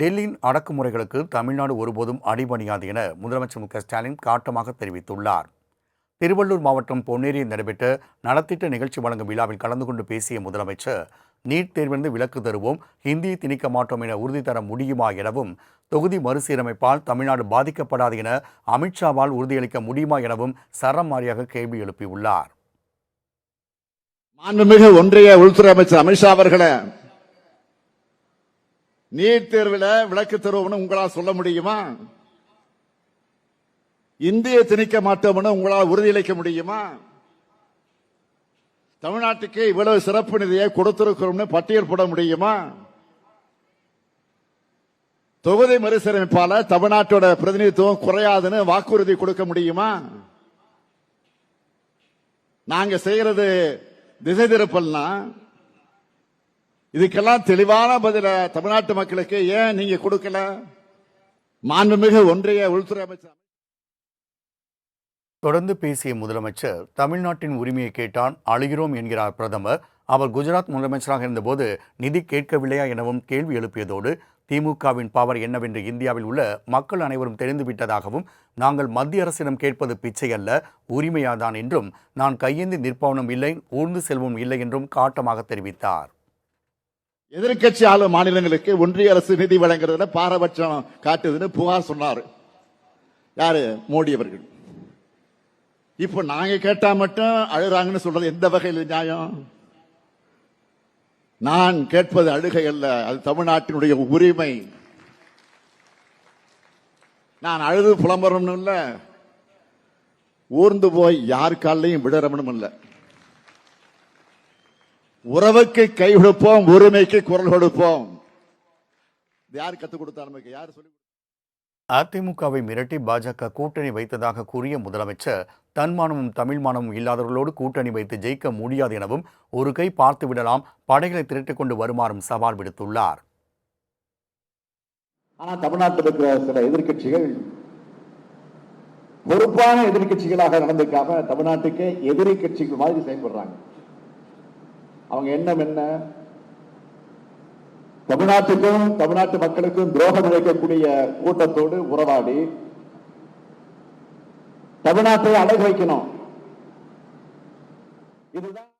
டெல்லியின் அடக்குமுறைகளுக்கு தமிழ்நாடு ஒருபோதும் அடிபணியாது என முதலமைச்சர் மு க ஸ்டாலின் காட்டமாக தெரிவித்துள்ளார். திருவள்ளூர் மாவட்டம் பொன்னேரியில் நடைபெற்ற நலத்திட்ட நிகழ்ச்சி வழங்கும் விழாவில் கலந்து கொண்டு பேசிய முதலமைச்சர் நீட் தேர்விலிருந்து விலக்கு தருவோம் ஹிந்தியை திணிக்க மாட்டோம் என உறுதி தர முடியுமா எனவும் தொகுதி மறுசீரமைப்பால் தமிழ்நாடு பாதிக்கப்படாது என அமித்ஷாவால் உறுதியளிக்க முடியுமா எனவும் சரம் கேள்வி எழுப்பியுள்ளார். மாண்புமிகு ஒன்றிய உள்துறை அமைச்சர் அமித்ஷா அவர்களை நீட் தேர்வில் விளக்கு தருவோம்னு உங்களால் சொல்ல முடியுமா? இந்திய திணிக்க மாட்டோம்னு உங்களால் உறுதியளிக்க முடியுமா? தமிழ்நாட்டுக்கு இவ்வளவு சிறப்பு நிதியை கொடுத்திருக்கிறோம்னு பட்டியல் போட முடியுமா? தொகுதி மறுசீரமைப்பால தமிழ்நாட்டோட பிரதிநிதித்துவம் குறையாதுன்னு வாக்குறுதி கொடுக்க முடியுமா? நாங்க செய்யறது திசை திருப்பல்னா இதுக்கெல்லாம் தெளிவான பதில தமிழ்நாட்டு மக்களுக்கு ஏன் நீங்க கொடுக்கல? மாண்புமிகு ஒன்றிய உள்துறை அமைச்சர் தொடர்ந்து பேசிய முதலமைச்சர் தமிழ்நாட்டின் உரிமையை கேட்டான் அழுகிறோம் என்கிறார் பிரதமர். அவர் குஜராத் முதலமைச்சராக இருந்தபோது நிதி கேட்கவில்லையா எனவும் கேள்வி எழுப்பியதோடு திமுகவின் பவர் என்னவென்று இந்தியாவில் உள்ள மக்கள் அனைவரும் தெரிந்துவிட்டதாகவும் நாங்கள் மத்திய அரசிடம் கேட்பது பிச்சை அல்ல உரிமையாதான் என்றும் நான் கையேந்தி நிற்பவனும் இல்லை ஊர்ந்து செல்வனும் இல்லை என்றும் காட்டமாக தெரிவித்தார். எதிர்க்கட்சி ஆளும் மாநிலங்களுக்கு ஒன்றிய அரசு நிதி வழங்குறதுல பாரபட்சம் காட்டுதுன்னு புகார் சொன்னாரு. யாரு? மோடி அவர்கள். இப்ப நாங்க கேட்டா மட்டும் அழுறாங்கன்னு சொல்றது எந்த வகையில் நியாயம்? நான் கேட்பது அழுகை அல்ல அது தமிழ்நாட்டினுடைய உரிமை. நான் அழுது புலம்புறோம்னு இல்ல ஊர்ந்து போய் யார் காலையும் விடுறவனும் இல்லை. உறவுக்கு கை கொடுப்போம் உரிமைக்கு குரல் கொடுப்போம். யார் கத்துக் கொடுத்தா நமக்கு யார் சொல்லி அதிமுகவை மிரட்டி பாஜக கூட்டணி வைத்ததாக கூறிய முதலமைச்சர் தன்மானமும் தமிழ்மானமும் இல்லாதவர்களோடு கூட்டணி வைத்து ஜெயிக்க முடியாது எனவும் ஒரு கை பார்த்து விடலாம் படைகளை திரட்டிக் கொண்டு வருமாறும் சவால் விடுத்துள்ளார். ஆனா தமிழ்நாட்டில் இருக்கிற சில எதிர்க்கட்சிகள் பொறுப்பான எதிர்க்கட்சிகளாக நடந்துக்காம தமிழ்நாட்டுக்கே எதிரி கட்சிகள் மாதிரி செயல்படுறாங்க. அவங்க எண்ணம் என்ன? தமிழ்நாட்டுக்கும் தமிழ்நாட்டு மக்களுக்கும் துரோகம் இழைக்கக்கூடிய கூட்டத்தோடு உறவாடி தமிழ்நாட்டை அடகு வைக்கணும். இதுதான்